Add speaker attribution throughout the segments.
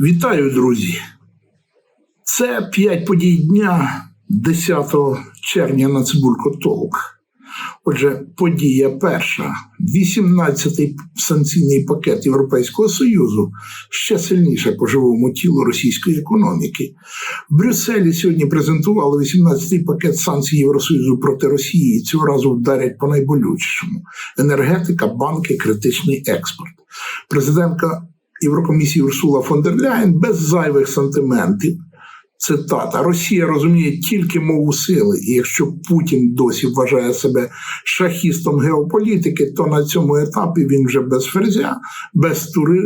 Speaker 1: Вітаю, друзі! Це п'ять подій дня 10 червня на Цибулько Толк. Отже, подія перша: 18-й санкційний пакет Європейського Союзу ще сильніше по живому тілу російської економіки. В Брюсселі сьогодні презентували 18-й пакет санкцій Євросоюзу проти Росії. Цього разу вдарять по найболючішому: енергетика, банки, критичний експорт. Президентка Єврокомісії Урсула фон дер Ляєн без зайвих сантиментів. Цитата: Росія розуміє тільки мову сили, і якщо Путін досі вважає себе шахістом геополітики, то на цьому етапі він вже без ферзя, без тури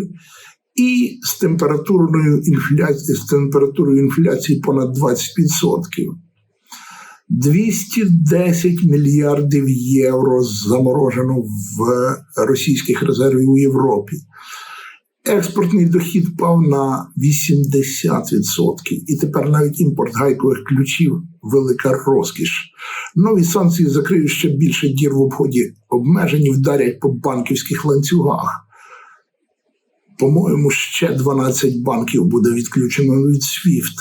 Speaker 1: і з температурною інфляцією, з температурою інфляції понад 20%. 210 мільярдів євро заморожено в російських резервів у Європі. Експортний дохід впав на 80%. І тепер навіть імпорт гайкових ключів велика розкіш. Нові санкції закриють ще більше дір в обході обмежень вдарять по банківських ланцюгах. По-моєму, ще 12 банків буде відключено від SWIFT.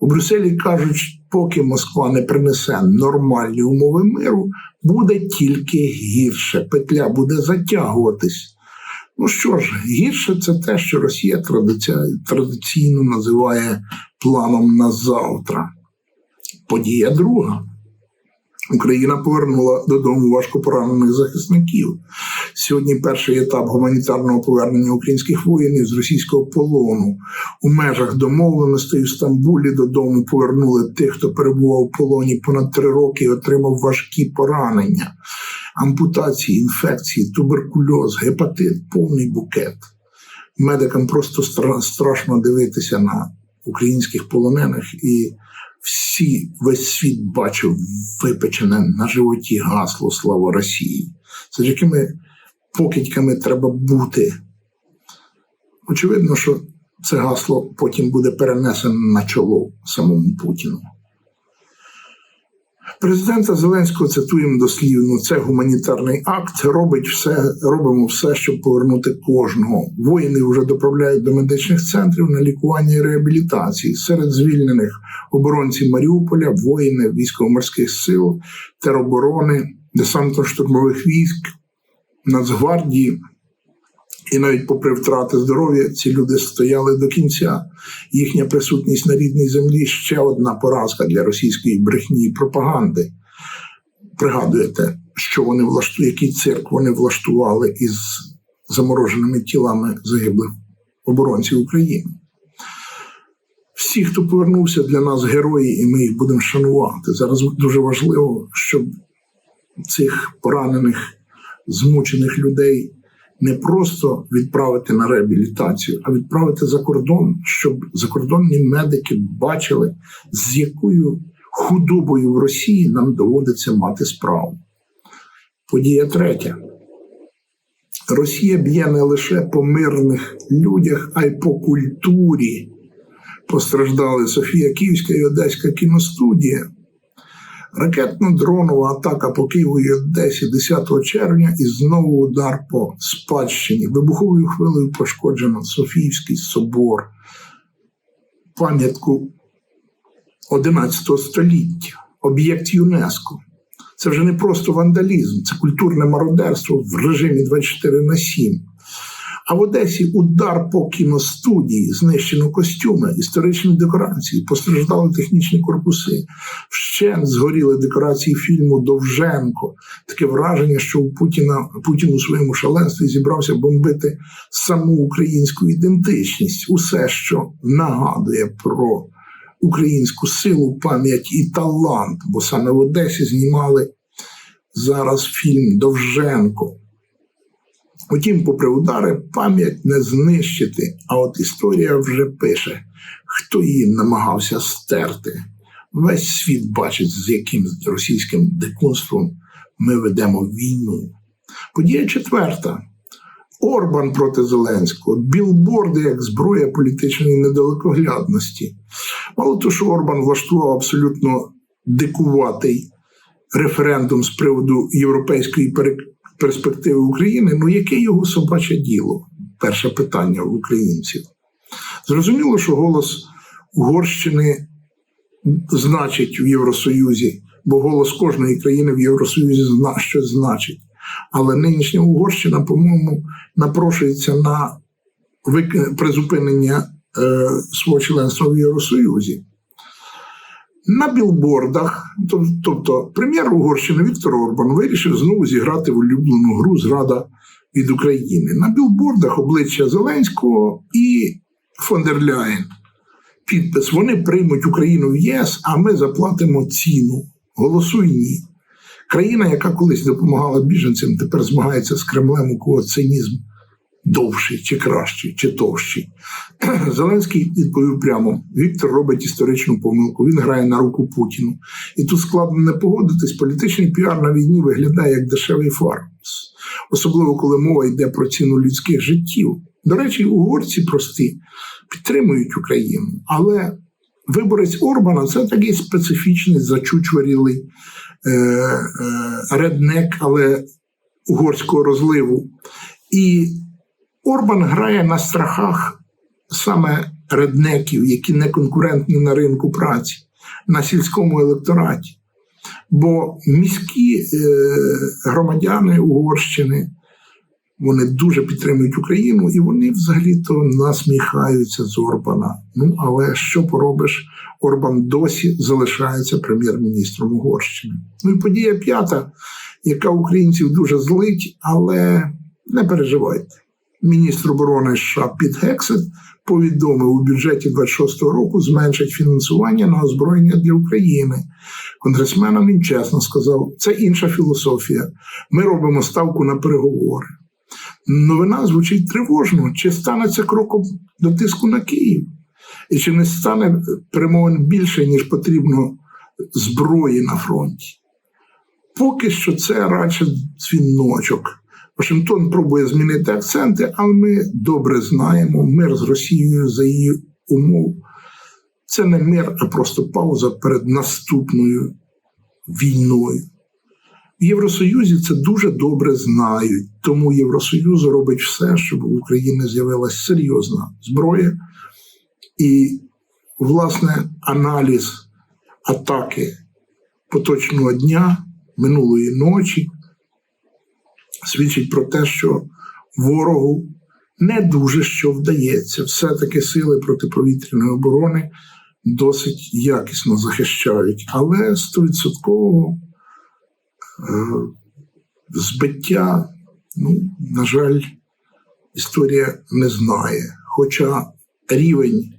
Speaker 1: У Брюсселі кажуть, поки Москва не принесе нормальні умови миру, буде тільки гірше. Петля буде затягуватись. Ну що ж, гірше це те, що Росія традиційно називає планом на завтра. Подія друга. Україна повернула додому важкопоранених захисників. Сьогодні перший етап гуманітарного повернення українських воїнів з російського полону. У межах домовленостей у Стамбулі додому повернули тих, хто перебував в полоні понад три роки і отримав важкі поранення ампутації, інфекції, туберкульоз, гепатит, повний букет. Медикам просто страшно дивитися на українських полонених, і всі весь світ бачив випечене на животі гасло Слава Росії. Це ж якими покидьками треба бути. Очевидно, що це гасло потім буде перенесено на чоло самому Путіну. Президента Зеленського цитуємо дослівно. Це гуманітарний акт. Робить все, робимо все, щоб повернути кожного. Воїни вже доправляють до медичних центрів на лікування і реабілітації. Серед звільнених оборонці Маріуполя, воїни військово-морських сил, тероборони, десантно-штурмових військ, Нацгвардії. І навіть попри втрати здоров'я, ці люди стояли до кінця. Їхня присутність на рідній землі ще одна поразка для російської брехні і пропаганди. Пригадуєте, що вони влаштували, який цирк вони влаштували із замороженими тілами загиблих оборонців України. Всі, хто повернувся для нас герої, і ми їх будемо шанувати. Зараз дуже важливо, щоб цих поранених, змучених людей не просто відправити на реабілітацію, а відправити за кордон, щоб закордонні медики бачили, з якою худобою в Росії нам доводиться мати справу. Подія третя. Росія б'є не лише по мирних людях, а й по культурі. Постраждали Софія Київська і Одеська кіностудія. Ракетно-дронова атака по Києву і Одесі 10 червня і знову удар по спадщині. Вибуховою хвилею пошкоджено Софіївський собор, пам'ятку 11 століття, об'єкт ЮНЕСКО. Це вже не просто вандалізм, це культурне мародерство в режимі 24 на 7. А в Одесі удар по кіностудії, знищено костюми, історичні декорації, постраждали технічні корпуси, вщент згоріли декорації фільму Довженко. Таке враження, що у Путіна Путін у своєму шаленстві зібрався бомбити саму українську ідентичність, усе, що нагадує про українську силу, пам'ять і талант, бо саме в Одесі знімали зараз фільм Довженко. Утім, попри удари, пам'ять не знищити, а от історія вже пише, хто її намагався стерти. Весь світ бачить, з яким російським дикунством ми ведемо війну. Подія четверта. Орбан проти Зеленського, білборди як зброя політичної недалекоглядності. Мало того, що Орбан влаштував абсолютно дикуватий референдум з приводу європейської перспективи України. Ну, яке його собаче діло? Перше питання в українців. Зрозуміло, що голос Угорщини значить в Євросоюзі, бо голос кожної країни в Євросоюзі щось значить. Але нинішня Угорщина, по-моєму, напрошується на призупинення е, свого членства в Євросоюзі. На білбордах, тобто прем'єр Угорщини Віктор Орбан вирішив знову зіграти в улюблену гру Зрада від України. На білбордах обличчя Зеленського і фон дер Ляєн. Підпис: вони приймуть Україну в ЄС, а ми заплатимо ціну. Голосуй ні. Країна, яка колись допомагала біженцям, тепер змагається з Кремлем, у кого цинізм довший, чи кращий, чи товщий. Зеленський відповів прямо: Віктор робить історичну помилку, він грає на руку Путіну. І тут складно не погодитись, політичний піар на війні виглядає як дешевий фарс, особливо коли мова йде про ціну людських життів. До речі, угорці прості підтримують Україну, але виборець Орбана це такий специфічний зачучварілий е, е, реднек, але угорського розливу. І Орбан грає на страхах саме реднеків, які не конкурентні на ринку праці, на сільському електораті. Бо міські е, громадяни Угорщини вони дуже підтримують Україну, і вони взагалі-то насміхаються з Орбана. Ну але що поробиш? Орбан досі залишається прем'єр-міністром Угорщини. Ну і подія п'ята, яка українців дуже злить, але не переживайте. Міністр оборони США Піт Гексет повідомив у бюджеті 26-го року зменшить фінансування на озброєння для України. Конгресменам він чесно сказав, це інша філософія. Ми робимо ставку на переговори. Новина звучить тривожно. Чи стане це кроком до тиску на Київ? І чи не стане перемовин більше, ніж потрібно зброї на фронті? Поки що це радше дзвіночок. Вашингтон пробує змінити акценти, але ми добре знаємо мир з Росією за її умов. Це не мир, а просто пауза перед наступною війною. В Євросоюзі це дуже добре знають, тому Євросоюз робить все, щоб у України з'явилася серйозна зброя. І, власне, аналіз атаки поточного дня, минулої ночі, свідчить про те, що ворогу не дуже що вдається. Все-таки сили протиповітряної оборони досить якісно захищають, але стовідсотково е, збиття, ну, на жаль, історія не знає. Хоча рівень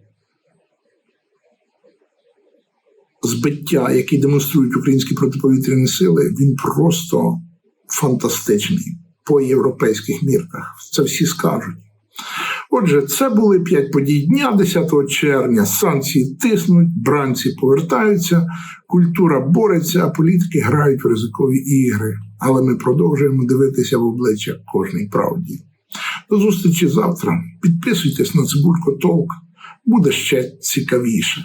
Speaker 1: збиття, який демонструють українські протиповітряні сили, він просто фантастичний по європейських мірках. Це всі скажуть. Отже, це були п'ять подій дня 10 червня. Санкції тиснуть, бранці повертаються, культура бореться, а політики грають в ризикові ігри. Але ми продовжуємо дивитися в обличчя кожній правді. До зустрічі завтра. Підписуйтесь на Цибулько Толк, буде ще цікавіше.